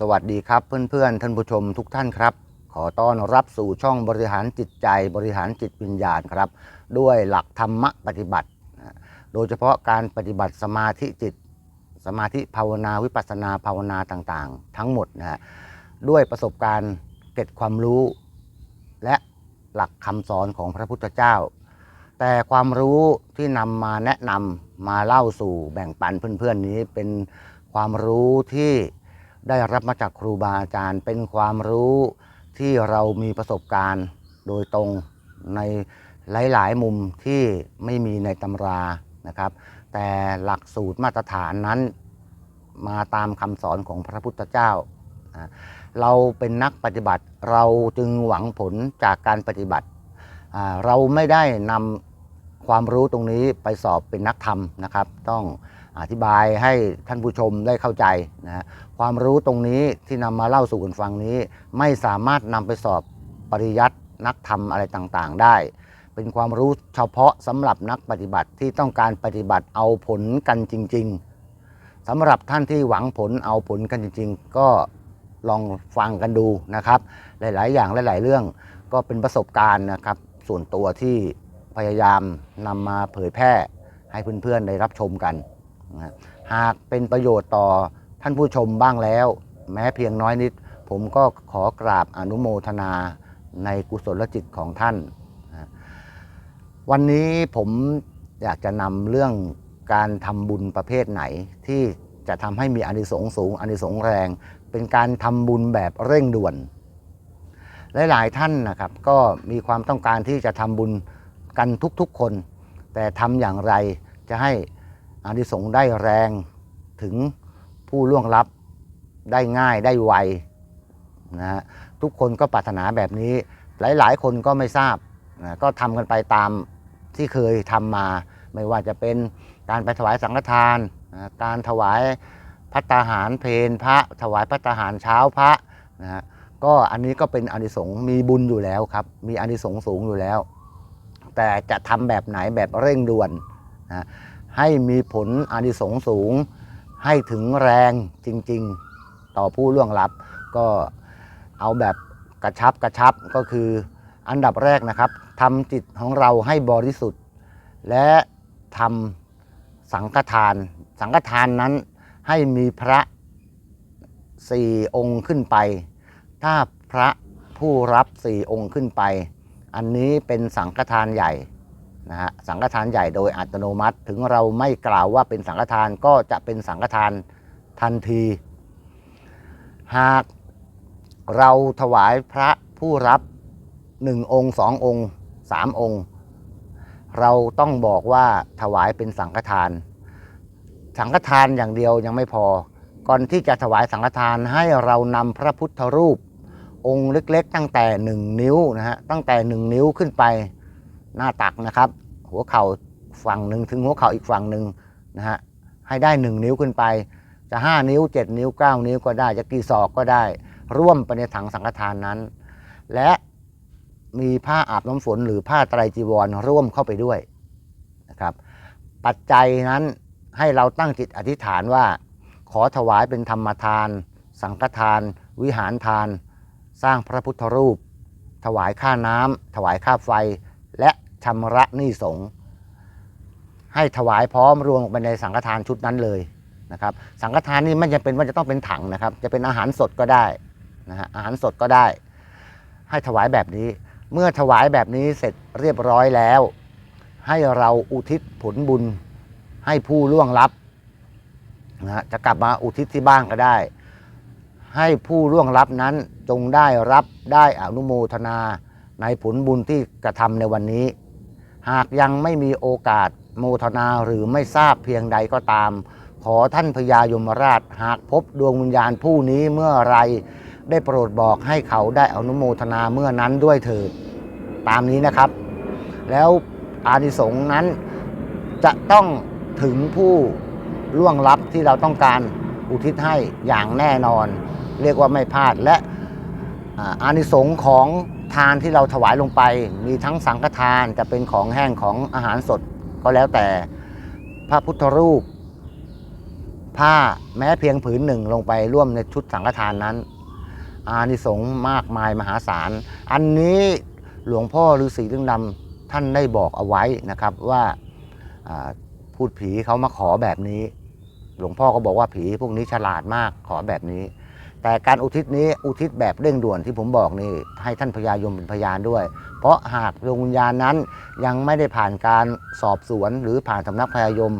สวัสดีครับเพื่อนๆ ท่านผู้ชมทุกท่านครับ ขอต้อนรับสู่ช่องบริหารจิตใจบริหารจิตวิญญาณครับ ด้วยหลักธรรมะปฏิบัติ โดยเฉพาะการปฏิบัติสมาธิจิต สมาธิภาวนาวิปัสนาภาวนาต่างๆ ทั้งหมดนะฮะด้วยประสบการณ์เก็บความรู้ และหลักคำสอนของพระพุทธเจ้า แต่ความรู้ที่นำมาแนะนำมาเล่าสู่แบ่งปันเพื่อนๆนี้เป็นความรู้ที่ ได้รับมาจากครูบาอาจารย์ เป็นความรู้ที่เรามีประสบการณ์โดยตรงในหลาย ๆ มุมที่ไม่มีในตำรานะครับ แต่หลักสูตรมาตรฐานนั้น มาตามคำสอนของพระพุทธเจ้า เราเป็นนักปฏิบัติเราจึงหวังผลจากการปฏิบัติ เราไม่ได้นำความรู้ตรงนี้ไปสอบเป็นนักธรรมนะครับ ต้อง อธิบายให้ท่านผู้ชมได้เข้าใจนะความรู้ตรงนี้ที่นำมาเล่าสู่กันฟังนี้ ไม่สามารถนำไปสอบปริยัตินักธรรมอะไรต่างๆ ได้ เป็นความรู้เฉพาะสำหรับนักปฏิบัติที่ต้องการปฏิบัติเอาผลกันจริง ๆสำหรับท่านที่หวังผลเอาผลกันจริง ๆ ก็ลองฟังกันดูนะครับ หลาย ๆ อย่างหลาย ๆ เรื่องก็เป็นประสบการณ์นะครับ ส่วนตัวที่พยายามนำมาเผยแพร่ให้เพื่อน ๆ ได้รับชมกัน หากเป็นประโยชน์ต่อท่านผู้ชมบ้างแล้ว แม้เพียงน้อยนิด ผมก็ขอกราบอนุโมทนาในกุศลจิตของท่าน วันนี้ผมอยากจะนำเรื่องการทำบุญประเภทไหน ที่จะทำให้มีอานิสงส์สูงอานิสงส์แรง เป็นการทำบุญแบบเร่งด่วน หลาย ๆ ท่านนะครับ ก็มีความต้องการที่จะทำบุญกันทุกๆคน แต่ทำอย่างไรจะให้ อานิสงส์ได้แรงถึงผู้ล่วงลับได้ง่ายได้ไวนะฮะทุกคนก็ปรารถนาแบบนี้ หลายๆ คนก็ไม่ทราบนะก็ทำกันไปตามที่เคยทำมา ไม่ว่าจะเป็นการไปถวายสังฆทานนะการถวายพัตตาหารเพนพระ ถวายพัตตาหารเช้าพระนะฮะก็อันนี้ก็เป็นอานิสงส์มีบุญอยู่แล้วครับ มีอานิสงส์สูงอยู่แล้ว แต่จะทำแบบไหนแบบเร่งด่วนนะ ให้มีผลอานิสงส์สูง ให้ถึงแรงจริงๆ ต่อผู้ล่วงลับ ก็เอาแบบกระชับกระชับก็คืออันดับแรกนะครับทำจิตของเราให้บริสุทธิ์ และทำสังฆทาน สังฆทานนั้นให้มีพระสี่องค์ขึ้นไป ถ้าพระผู้รับสี่องค์ขึ้นไป อันนี้เป็นสังฆทานใหญ่ นะฮะสังฆทานใหญ่โดยอัตโนมัติ ถึงเราไม่กล่าวว่าเป็นสังฆทานก็จะเป็นสังฆทานทันที หากเราถวายพระผู้รับหนึ่งองค์สององค์สามองค์ เราต้องบอกว่าถวายเป็นสังฆทาน สังฆทานอย่างเดียวยังไม่พอ ก่อนที่จะถวายสังฆทานให้เรานำพระพุทธรูป องค์เล็กๆ ตั้งแต่1นิ้วนะฮะตั้งแต่1นิ้วขึ้นไป หน้าตักนะครับ หัวเข่าฝั่งหนึ่งถึงหัวเข่าอีกฝั่งหนึ่งนะฮะให้ได้ 1 นิ้วขึ้นไป จะ 5 นิ้ว 7 นิ้ว 9 นิ้วก็ได้ จะกี่ศอกก็ได้ ร่วมไปในถังสังฆทานนั้น และมีผ้าอาบน้ำฝนหรือผ้าไตรจีวรร่วมเข้าไปด้วยนะครับปัจจัยนั้นให้เราตั้งจิตอธิษฐานว่า ขอถวายเป็นธรรมทาน สังฆทาน วิหารทาน สร้างพระพุทธรูป ถวายค่าน้ำถวายค่าไฟ และ ชำระหนี้สงฆ์ให้ถวายพร้อมรวมไปในสังฆทานชุดนั้นเลยนะครับ สังฆทานนี่ไม่จำเป็นว่าจะต้องเป็นถังนะครับ จะเป็นอาหารสดก็ได้นะฮะอาหารสดก็ได้ ให้ถวายแบบนี้ เมื่อถวายแบบนี้เสร็จเรียบร้อยแล้ว ให้เราอุทิศผลบุญให้ผู้ล่วงลับนะฮะจะกลับมาอุทิศที่บ้านก็ได้ ให้ผู้ล่วงลับนั้นจงได้รับได้อนุโมทนาในผลบุญที่กระทำในวันนี้ หากยังไม่มีโอกาสโมทนาหรือไม่ทราบเพียงใดก็ตาม ขอท่านพญายมราชหากพบดวงวิญญาณผู้นี้เมื่อไร ได้โปรดบอกให้เขาได้อนุโมทนาเมื่อนั้นด้วยเถิด ตามนี้นะครับ แล้วอานิสงส์นั้นจะต้องถึงผู้ล่วงลับที่เราต้องการอุทิศให้อย่างแน่นอน เรียกว่าไม่พลาดและอ่าอานิสงส์ของ ทานที่เราถวายลงไป มีทั้งสังฆทานจะเป็นของแห้งของอาหารสดก็แล้วแต่พระพุทธรูป ผ้าแม้เพียงผืนหนึ่งลงไปร่วมในชุดสังฆทานนั้น อานิสงส์มากมายมหาศาล อันนี้หลวงพ่อฤาษีลึงดำท่านได้บอกเอาไว้นะครับว่าอ่าพูดผีเขามาขอแบบนี้ หลวงพ่อก็บอกว่าผีพวกนี้ฉลาดมากขอแบบนี้ แต่การอุทิศนี้อุทิศแบบเร่งด่วนที่ผมบอกนี่ให้ท่านพญายมเป็นพยานด้วย เพราะหากดวงวิญญาณนั้นยังไม่ได้ผ่านการสอบสวนหรือผ่านสำนักพญายม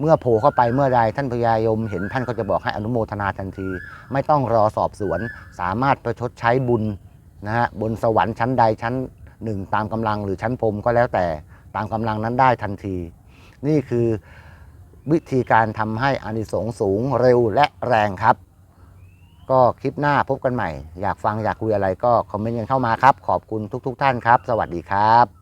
เมื่อโผล่เข้าไปเมื่อใดท่านพญายมเห็นท่านก็จะบอกให้อนุโมทนาทันที ไม่ต้องรอสอบสวน สามารถประชดใช้บุญนะฮะบนสวรรค์ชั้นใดชั้นหนึ่งตามกำลังหรือชั้นพรมก็แล้วแต่ตามกำลังนั้นได้ทันที นี่คือวิธีการทำให้อานิสงส์สูงเร็วและแรงครับ ก็คลิปหน้าพบกันใหม่ อยากฟังอยากคุยอะไรก็คอมเมนต์กันเข้ามาครับ ขอบคุณทุก ๆ ท่านครับ สวัสดีครับ